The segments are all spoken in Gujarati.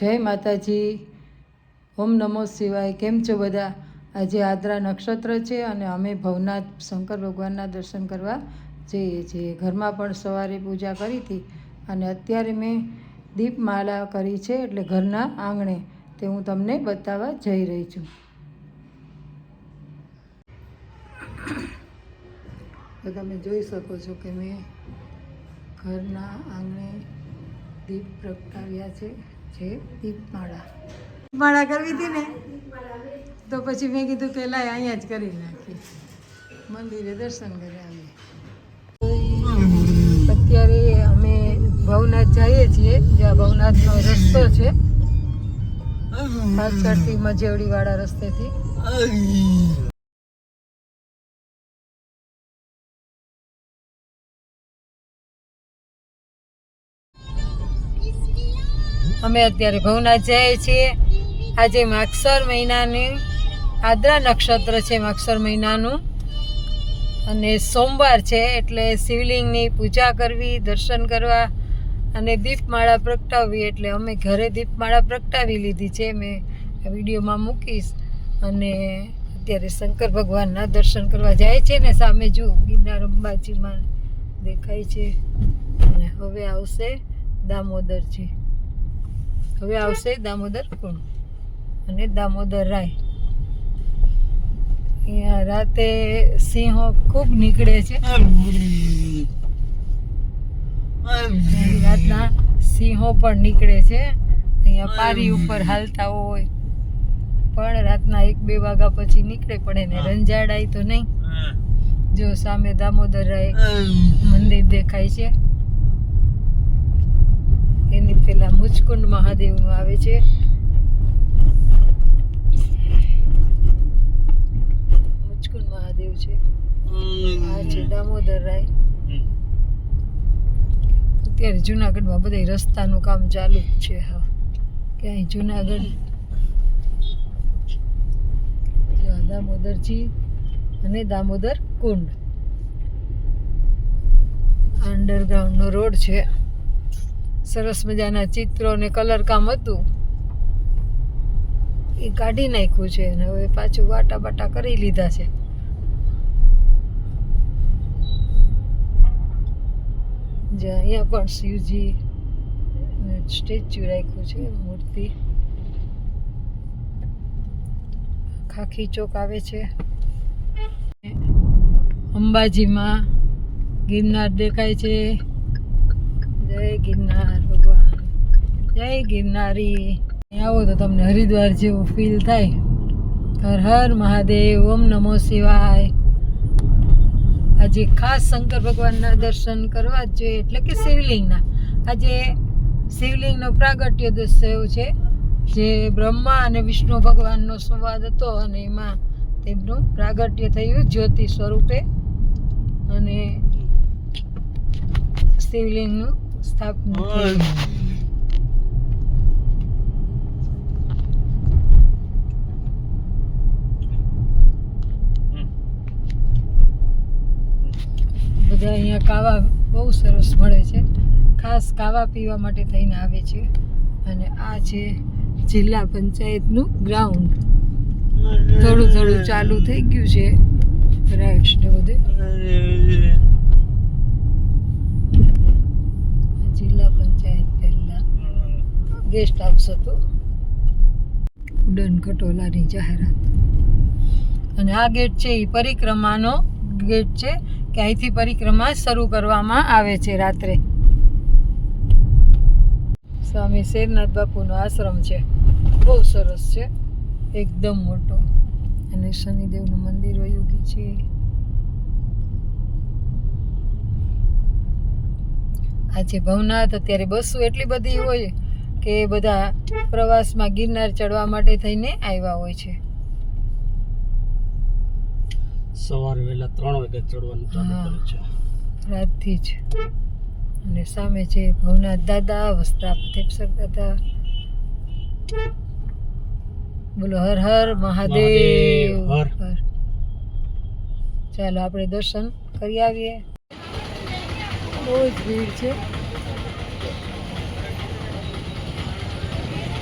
જય માતાજી. ઓમ નમો શિવાય. કેમ છો બધા? આજે આદ્રા નક્ષત્ર છે અને અમે ભવનાથ શંકર ભગવાનના દર્શન કરવા જઈએ છીએ. ઘરમાં પણ સવારે પૂજા કરી હતી અને અત્યારે મેં દીપમાળા કરી છે એટલે ઘરના આંગણે તે હું તમને બતાવવા જઈ રહી છું. તો તમે જોઈ શકો છો કે મેં ઘરના આંગણે દીપ પ્રગટાવ્યા છે. જે દીપમાળા. દીપમાળા કરવી હતી ને, તો પછી મેં કીધું કે અહીંયા જ કરી નાખીએ મંદિરે દર્શન કરી આવીએ. અત્યારે અમે ભવનાથ જઈએ છીએ, જ્યાં ભવનાથનો રસ્તો છે. પાછળથી મજેવડીવાળા રસ્તેથી. અમે અત્યારે ભવનાથ જઈએ છીએ. આજે માક્ષર મહિનાની, આદ્રા નક્ષત્ર છે માગસર મહિનાનું. અને સોમવાર છે એટલે શિવલિંગની પૂજા કરવી, દર્શન કરવા અને દીપમાળા પ્રગટાવવી એટલે અમે ઘરે દીપમાળા પ્રગટાવી લીધી છે. મેં વિડીયોમાં મૂકીશ. અને અત્યારે શંકર ભગવાનના દર્શન કરવા જાય છે ને સામે જો ગિરનાર અંબાજીમાં દેખાય છે. અને હવે આવશે દામોદરજી હવે આવશે દામોદર કુંડ અને દામોદર રાય. અહીંયા રાતે સિંહો ખૂબ નીકળે છે. રાતના સિંહો પણ નીકળે છે. અહીંયા પારી ઉપર હાલતા હોય. પણ રાતના એક બે વાગ્યા પછી નીકળે પણ એને રંજાડાય તો નહીં. જો સામે દામોદર રાય મંદિર દેખાય છે. પેલા મુચકુંડ મહાદેવનું આવે છે. મુચકુંડ મહાદેવ છે. આ છે દામોદર રાય. અત્યારે જુનાગઢમાં બધા રસ્તાનું કામ ચાલુ છે હા ક્યાંય જુનાગઢ? દામોદરજી અને દામોદર કુંડ. અંડરગ્રાઉન્ડનો રોડ છે. સરસ મજાના ચિત્રો ને કલર કામ હતું. એ કાઢી નાખ્યું છે અને હવે પાછું વાટા બાટા કરી લીધા છે. જે અહીંયા પણ શિવજી સ્ટેચ્યુ રાખ્યું છે, મૂર્તિ. ખાખી ચોક આવે છે. અંબાજીમાં ગિરનાર દેખાય છે. જય ગિરનાર ભગવાન, જય ગિરનારી. આવો તો તમને હરિદ્વાર જેવું ફીલ થાય. હર હર મહાદેવ, ઓમ નમો શિવાય. આજે ખાસ શંકર ભગવાનના દર્શન કરવા જ જોઈએ, એટલે કે શિવલિંગના. આજે શિવલિંગનો પ્રાગટ્ય દર્શાવ્યો છે, જે બ્રહ્મા અને વિષ્ણુ ભગવાનનો સંવાદ હતો અને એમાં તેમનું પ્રાગટ્ય થયું જ્યોતિ સ્વરૂપે. અને શિવલિંગનું સ્થાપન બધા અહીંયા કાવા બહુ સરસ મળે છે. ખાસ કાવા પીવા માટે થઈને આવે છે. અને આ છે જિલ્લા પંચાયતનું ગ્રાઉન્ડ. થોડું થોડું ચાલુ થઈ ગયું છે. રાઇટ્સ ને બધું. ગેસ્ટ હાઉસ હતું. ઉડન ખટોલાની જાહેરાત. અને આ ગેટ છે એ પરિક્રમાનો ગેટ છે કે અહીંથી પરિક્રમા શરૂ કરવામાં આવે છે રાત્રે. સ્વામી શેરનાથ બાપુનો આશ્રમ છે. બહુ સરસ છે. એકદમ મોટો. અને શનિદેવનું મંદિર યોગી છે. આજે ભવનાથ અત્યારે બસો એટલી બધી હોય કે બધા પ્રવાસમાં ગિરનાર ચડવા માટે થઈને આવ્યા હોય છે. સવારે વહેલા ત્રણ વાગે ચડવાનું ચાલુ કરે છે. રાતથી જ. અને સામે છે ભવનાથ દાદા વસ્ત્રા પ્રતાપસર દાદા. બોલો હર હર મહાદેવ. મહાદેવ, હર. હર. ચાલો આપણે દર્શન કરી આવીએ. બહુ જ ભીડ છે.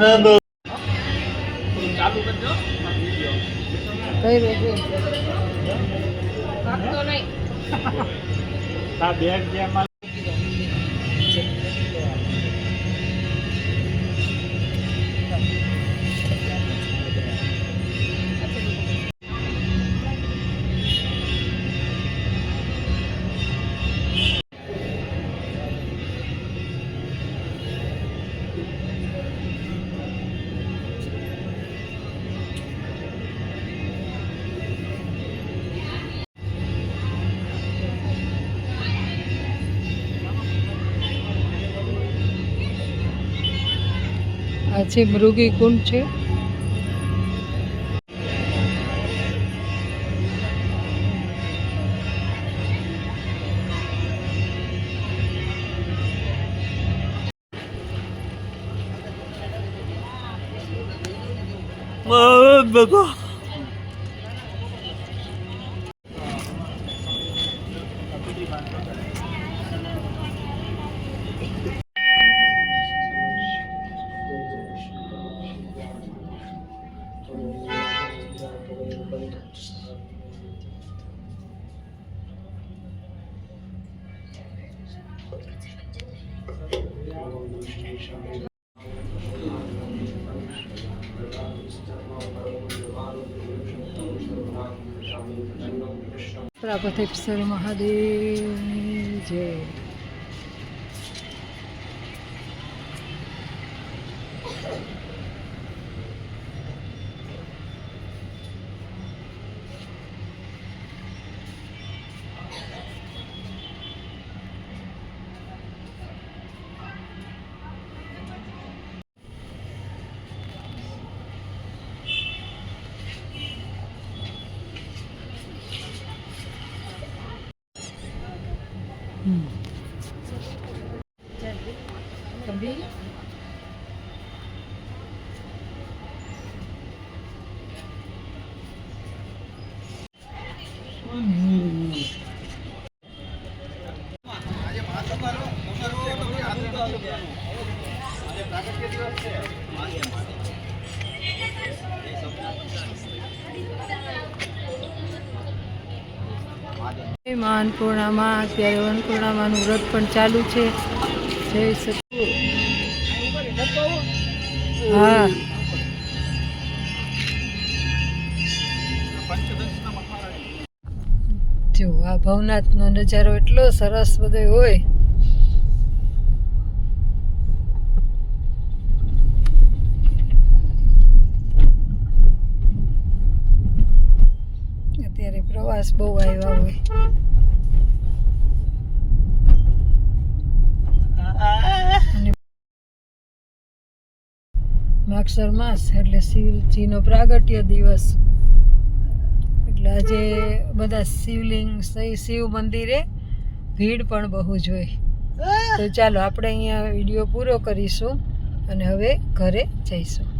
આ બેગ જેમાં આ મૃગી કુંડ છે. પ્રભતેશ્વર મહાદેવની જય હમ. મા અન્નપૂર્ણામાં અત્યારે અન્નપૂર્ણામાનું વ્રત પણ ચાલુ છે. જય સચિવ હા. જો, આ ભવનાથનો નજારો એટલો સરસ બધો હોય. અત્યારે પ્રવાસ બહુ આવ્યા હોય અને માગસર માસ એટલે શિવજીનો પ્રાગટ્ય દિવસ. એટલે આજે બધા શિવલિંગ, શિવ શિવ મંદિરે ભીડ પણ બહુ જોઈ તો ચાલો, આપણે અહીંયા વીડિયો પૂરો કરીશું અને હવે ઘરે જઈશું.